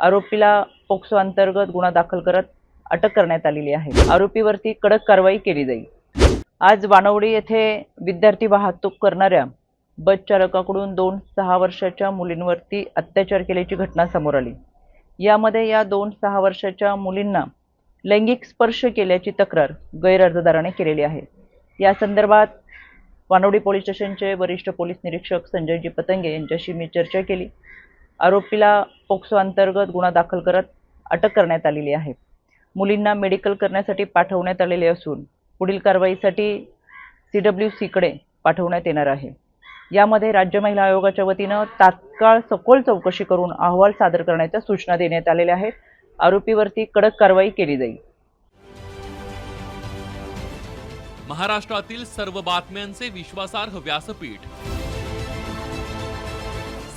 आरोपीला पोक्सो अंतर्गत गुन्हा दाखल करत अटक करण्यात आलेली आहे. आरोपीवरती कडक कारवाई केली जाईल. आज वानवडी येथे विद्यार्थी वाहतूक करणाऱ्या बस चालकाकडून दोन सहा वर्षाच्या मुलींवरती अत्याचार केल्याची घटना समोर आली. यामध्ये या दोन सहा वर्षाच्या मुलींना लैंगिक स्पर्श केल्याची तक्रार गैरअर्जदाराने केलेली आहे. या संदर्भात वानवडी पोलीस स्टेशनचे वरिष्ठ पोलीस निरीक्षक संजयजी पतंगे यांच्याशी मी चर्चा केली. आरोपीला पोक्सो अंतर्गत गुन्हा दाखल करत अटक करण्यात आलेली आहे. मुलींना मेडिकल करण्यासाठी पाठवण्यात आलेले असून पुढील कारवाईसाठी सी डब्ल्यू सीकडे पाठवण्यात येणार आहे. यामध्ये राज्य महिला आयोगाच्या वतीनं तात्काळ सखोल चौकशी करून अहवाल सादर करण्याच्या सूचना देण्यात आलेल्या आहेत. आरोपीवरती कडक कारवाई केली जाईल. महाराष्ट्रातील सर्व बातम्यांचे विश्वासार्ह व्यासपीठ